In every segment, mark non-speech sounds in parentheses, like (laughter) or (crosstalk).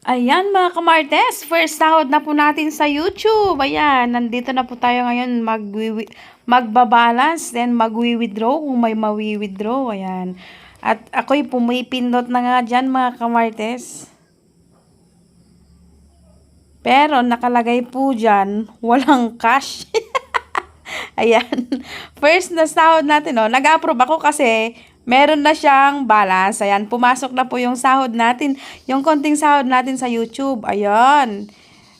Ayan mga kamartes, first sahod na po natin sa YouTube. Ayan, nandito na po tayo ngayon mag magbabalance, then magwi-withdraw kung may mawi-withdraw. Ayan. At ako'y pumipindot na nga dyan mga kamartes. Pero nakalagay po dyan, walang cash. Ayan. (laughs) First na sahod natin, oh. Nag-approve ako kasi meron na siyang balance. Ayan, pumasok na po yung sahod natin. Yung konting sahod natin sa YouTube. Ayan.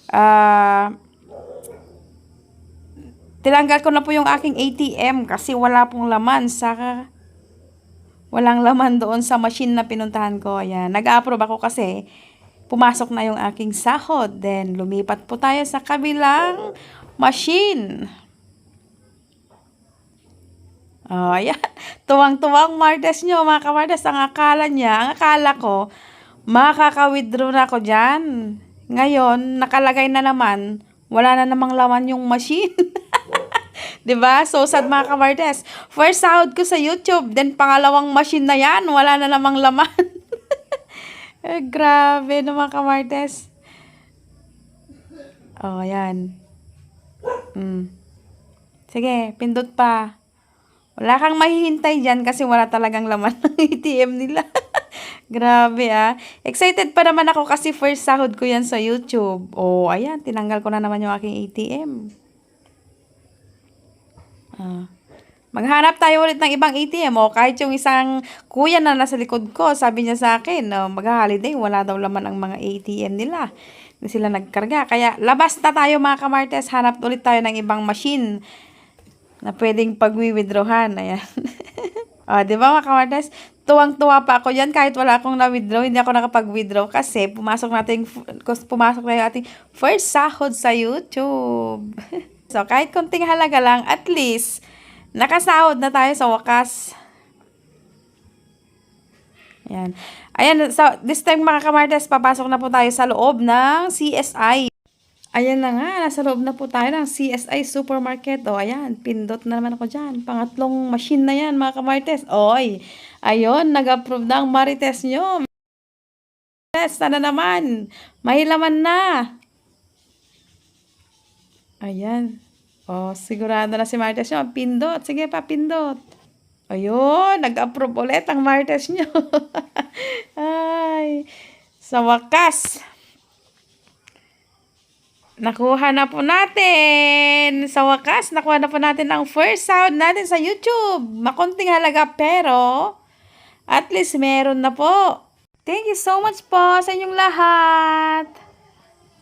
Ah... tinanggal ko na po yung aking ATM kasi wala pong laman sa walang laman doon sa machine na pinuntahan ko. Ayan, nag-approve ako kasi pumasok na yung aking sahod. Then, lumipat po tayo sa kabilang machine. Oh, ayan. (laughs) Tuwang-tuwang Martes nyo, mga kamartes. Ang akala niya, ang akala ko, makaka-withdraw na ako dyan. Ngayon, nakalagay na naman, wala na namang laman yung machine. (laughs) ba? So sad mga kamartes. First sahod ko sa YouTube, then pangalawang machine na 'yan, wala na namang laman. (laughs) eh, grabe no mga kamartes. Oh, ayan. Mm. Sige, pindot pa. Wala kang mahihintay dyan kasi wala talagang laman (laughs) ng ATM nila. (laughs) Grabe ah. Excited pa naman ako kasi first sahod ko yan sa YouTube. Oh, ayan, tinanggal ko na naman yung aking ATM. Ah. Maghanap tayo ulit ng ibang ATM o kahit yung isang kuya na nasa likod ko, sabi niya sa akin, no, mag-holiday, wala daw laman ang mga ATM nila. Hindi sila nagkarga. Kaya labas na tayo mga kamartes, hanap ulit tayo ng ibang machine na pwedeng pag-withdrawhan. Ayan. (laughs) o, di ba mga kamartes? Tuwang-tuwa pa ako yan kahit wala akong na-withdraw, hindi ako nakapag-withdraw kasi pumasok natin, pumasok na yung ating first sahod sa YouTube. (laughs) so, kahit konting halaga lang, at least, nakasahod na tayo sa wakas. Ayan. Ayan, so this time mga kamartes, papasok na po tayo sa loob ng CSI. Ayan na nga, nasa loob na po tayo ng CSI Supermarket. O, ayan, pindot na naman ako dyan. Pangatlong machine na yan, mga kamartes. Oy, ayun, nag-approve na ang marites nyo. Yes, sana naman. May laman na. Ayan. O, sigurado na si marites nyo. Pindot. Sige pa, pindot. Ayun, nag-approve ulit ang marites nyo. (laughs) Ay, sa wakas. Nakuha na po natin. Sa wakas, nakuha na po natin ang first sound natin sa YouTube. Makunting halaga pero at least meron na po. Thank you so much po sa inyong lahat.